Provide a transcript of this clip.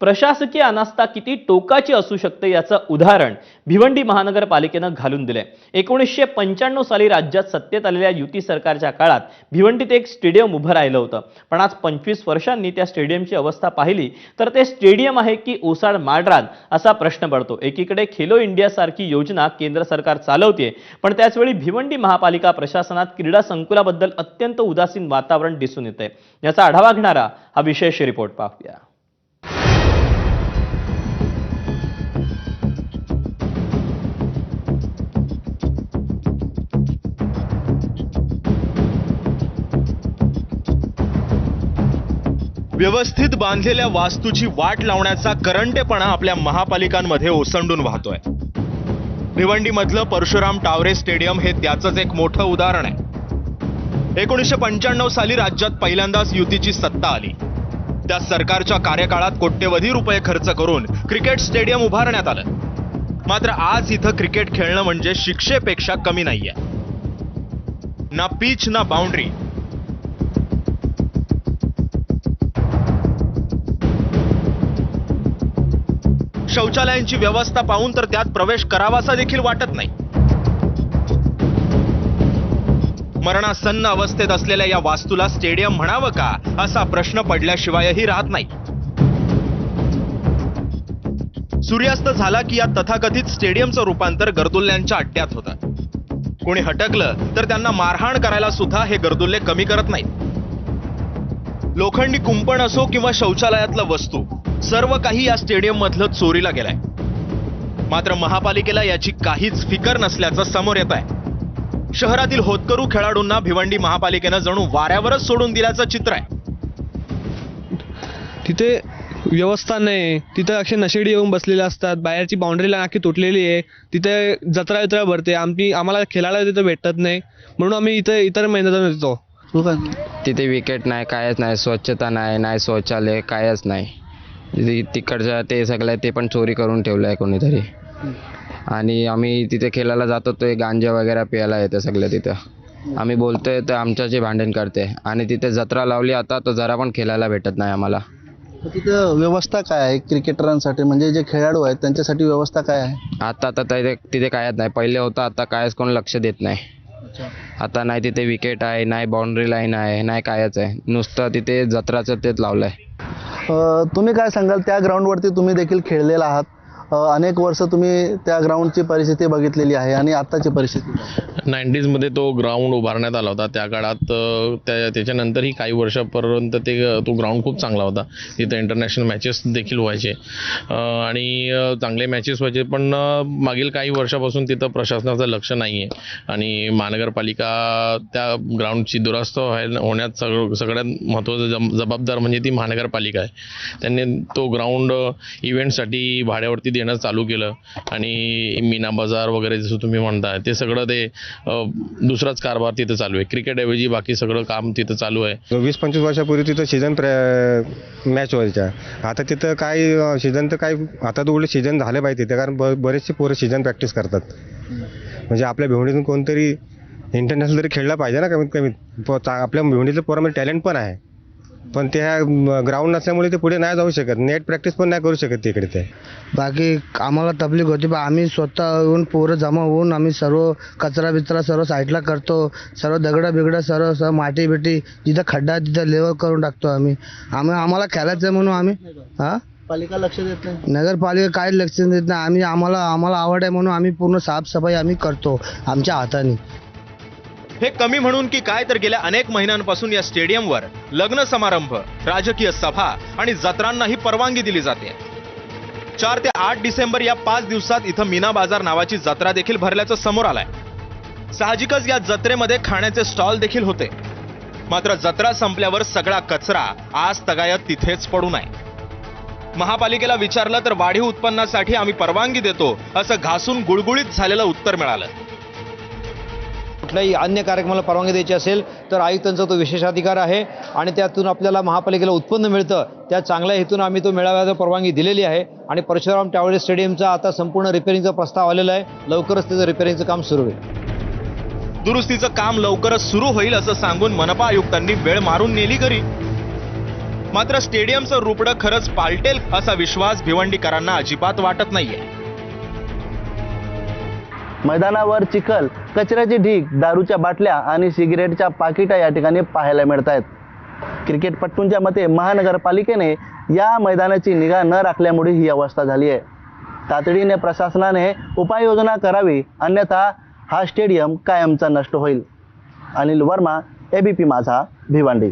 प्रशासकीय अनास्था किती टोकाची असू शकते याचं उदाहरण भिवंडी महानगरपालिकेनं घालून दिलंय. एकोणीसशे पंच्याण्णव साली राज्यात सत्तेत आलेल्या युती सरकारच्या काळात भिवंडीत एक स्टेडियम उभं राहिलं होतं. पण आज पंचवीस वर्षांनी त्या स्टेडियमची अवस्था पाहिली तर ते स्टेडियम आहे की ओसाड माडरान असा प्रश्न पडतो. एकीकडे खेलो इंडिया सारखी योजना केंद्र सरकार चालवते पण त्याचवेळी भिवंडी महापालिका प्रशासनात क्रीडा संकुलाबद्दल अत्यंत उदासीन वातावरण दिसून येते याचा आढावा घेणारा हा विशेष रिपोर्ट पाहूया. व्यवस्थित बांधलेल्या वास्तूची वाट लावण्याचा करंटेपणा आपल्या महापालिकांमध्ये ओसंडून वाहतोय. भिवंडीमधलं परशुराम टावरे स्टेडियम हे त्याचंच एक मोठं उदाहरण आहे. एकोणीसशे पंच्याण्णव साली राज्यात पहिल्यांदाच युतीची सत्ता आली. त्या सरकारच्या कार्यकाळात कोट्यवधी रुपये खर्च करून क्रिकेट स्टेडियम उभारण्यात आलं. मात्र आज इथं क्रिकेट खेळणं म्हणजे शिक्षेपेक्षा कमी नाहीये. ना पीच ना बाउंड्री. शौचालयांची व्यवस्था पाहून तर त्यात प्रवेश करावासा देखील वाटत नाही. मरणासन्न अवस्थेत असलेल्या या वास्तूला स्टेडियम म्हणावं का असा प्रश्न पडल्याशिवायही राहत नाही. सूर्यास्त झाला की या तथाकथित स्टेडियमचं रूपांतर गर्दुल्ल्यांच्या अड्ड्यात होतं. कोणी हटकलं तर त्यांना मारहाण करायला सुद्धा हे गर्दुल्ले कमी करत नाहीत. लोखंडी कुंपण असो किंवा शौचालयातलं वस्तू सर्व काही या स्टेडियम मधलं चोरीला गेलाय. मात्र महापालिकेला याची काहीच फिकर नसल्याचं समोर येत आहे. शहरातील होतकरू खेळाडूंना भिवंडी महापालिकेनं जणू वाऱ्यावरच सोडून दिल्याचं चित्र आहे. तिथे व्यवस्था नाही. तिथं असे नशेडी येऊन बसलेले असतात. बाहेरची बाउंड्रीला नाकी तुटलेली आहे. तिथे जत्रा वित्रा भरते. आमची आम्हाला खेळायला तिथं भेटत नाही. म्हणून आम्ही इथं इतर मेहनत येतो. तिथे विकेट नाही कायच नाही स्वच्छता नाही नाही शौचालय कायच नाही. ति- तिकडचं ते सगळं ते पण चोरी करून ठेवलं आहे कोणीतरी. आणि आम्ही तिथे खेळायला जातो ते गांजा वगैरे प्यायला येतं सगळं तिथं. आम्ही बोलतोय तर आमच्याशी भांडण करते. आणि तिथे जत्रा लावली आता तर जरा पण खेळायला भेटत नाही आम्हाला. तिथं व्यवस्था काय आहे क्रिकेटरांसाठी? म्हणजे जे खेळाडू आहेत त्यांच्यासाठी व्यवस्था काय आहे? आता आता तिथे तिथे कायच नाही. पहिले होतं आता कायच कोण लक्ष देत नाही. आता नाही तिथे विकेट आहे नाही बाउंड्री लाईन आहे नाही कायच आहे. नुसतं तिथे जत्राचं तेच लावलं आहे तुम्ही काय सांगाल? त्या ग्राउंडवरती तुम्ही देखील खेळलेला आहात. अनेक वर्ष तुम्ही त्या ग्राउंडची परिस्थिती बघितलेली आहे आणि आत्ताची परिस्थिती? नाईन्टीजमध्ये तो ग्राउंड उभारण्यात आला होता. त्या काळात त्या त्याच्यानंतरही काही वर्षापर्यंत ते तो ग्राउंड खूप चांगला होता. तिथं इंटरनॅशनल मॅचेस देखील व्हायचे. आणि चांगले मॅचेस व्हायचे पण मागील काही वर्षापासून तिथं प्रशासनाचं लक्ष नाही आहे आणि महानगरपालिका त्या ग्राउंडची दुरुस्त व्हायला होण्यात सगळं सगळ्यात महत्त्वाचं जम जबाबदार म्हणजे ती महानगरपालिका आहे. त्यांनी तो ग्राउंड इव्हेंटसाठी भाड्यावरती देणं चालू केलं. आणि मीना बाजार वगैरे जसं तुम्ही म्हणताय ते सगळं ते दुसराच कारभार तिथं चालू आहे. क्रिकेटऐवजी बाकी सगळं काम तिथं चालू आहे. वीस पंचवीस वर्षापूर्वी तिथं सीझन मॅच व्हायच्या. आता तिथं काय सीझन तर काय आता तेवढे सीझन झाले पाहिजे तिथे कारण ब बरेचसे पोरं सीझन प्रॅक्टिस करतात. म्हणजे आपल्या भिवंडीतून कोणतरी इंटरनॅशनल तरी खेळला पाहिजे ना कमीत कमी. प- आपल्या भिवंडीतल्या पोरामध्ये टॅलेंट पण आहे. पण त्या ग्राउंड नसल्यामुळे ते पुढे नाही जाऊ शकत. नेट प्रॅक्टिस पण नाही करू शकत तिकडे ते. बाकी आम्हाला तकलीफ होती पण आम्ही स्वतः येऊन पोरं जमा होऊन आम्ही सर्व कचरा बिचरा सर्व साईडला करतो. सर्व दगडं बिगडं सर्व सर्व माती बिटी जिथं खड्डा आहे तिथं लेवल करून टाकतो आम्ही. आम्ही आम्हाला खेळायचं आहे म्हणून आम्ही हां? पालिका लक्ष देत नाही. नगरपालिका काय लक्ष देत नाही. आम्ही आम्हाला आम्हाला आवड आहे म्हणून आम्ही पूर्ण साफसफाई आम्ही करतो आमच्या हाताने. हे कमी म्हणून की काय तर गेल्या अनेक महिन्यांपासून या स्टेडियमवर लग्न समारंभ राजकीय सभा आणि जत्रांनाही परवानगी दिली जाते. चार ते आठ डिसेंबर या पाच दिवसात इथं मीना बाजार नावाची जत्रा देखील भरल्याचं समोर आलंय. साहजिकच या जत्रेमध्ये खाण्याचे स्टॉल देखील होते. मात्र जत्रा संपल्यावर सगळा कचरा आज तगायत तिथेच पडू नये. महापालिकेला विचारलं तर वाढीव उत्पन्नासाठी आम्ही परवानगी देतो असं घासून गुळगुळीत झालेलं उत्तर मिळालं. कुठल्याही अन्य कार्यक्रमाला परवानगी द्यायची असेल तर आयुक्तांचा तो विशेषाधिकार आहे. आणि त्यातून आपल्याला महापालिकेला उत्पन्न मिळतं त्या चांगल्या हेतून आम्ही तो मेळाव्याला परवानगी दिलेली आहे. आणि परशुराम टावळे स्टेडियमचा आता संपूर्ण रिपेअरिंगचा प्रस्ताव आलेला आहे. लवकरच त्याचं रिपेअरिंगचं काम सुरू होईल. दुरुस्तीचं काम लवकरच सुरू होईल असं सांगून मनपा आयुक्तांनी वेळ मारून नेली घरी. मात्र स्टेडियमचं रुपडं खरंच पालटेल असा विश्वास भिवंडीकरांना अजिबात वाटत नाहीये. मैदानावर चिखल कचऱ्याचे ढीग दारूच्या बाटल्या आणि सिगरेटच्या पाकिटा या ठिकाणी पाहायला मिळत आहेत क्रिकेटपट्टूंच्या मते महानगरपालिकेने या मैदानाची निगा न राखल्यामुळे ही अवस्था झाली आहे. तातडीने प्रशासनाने उपाययोजना करावी अन्यथा हा स्टेडियम कायमचा नष्ट होईल. अनिल वर्मा एबीपी माझा भिवंडी.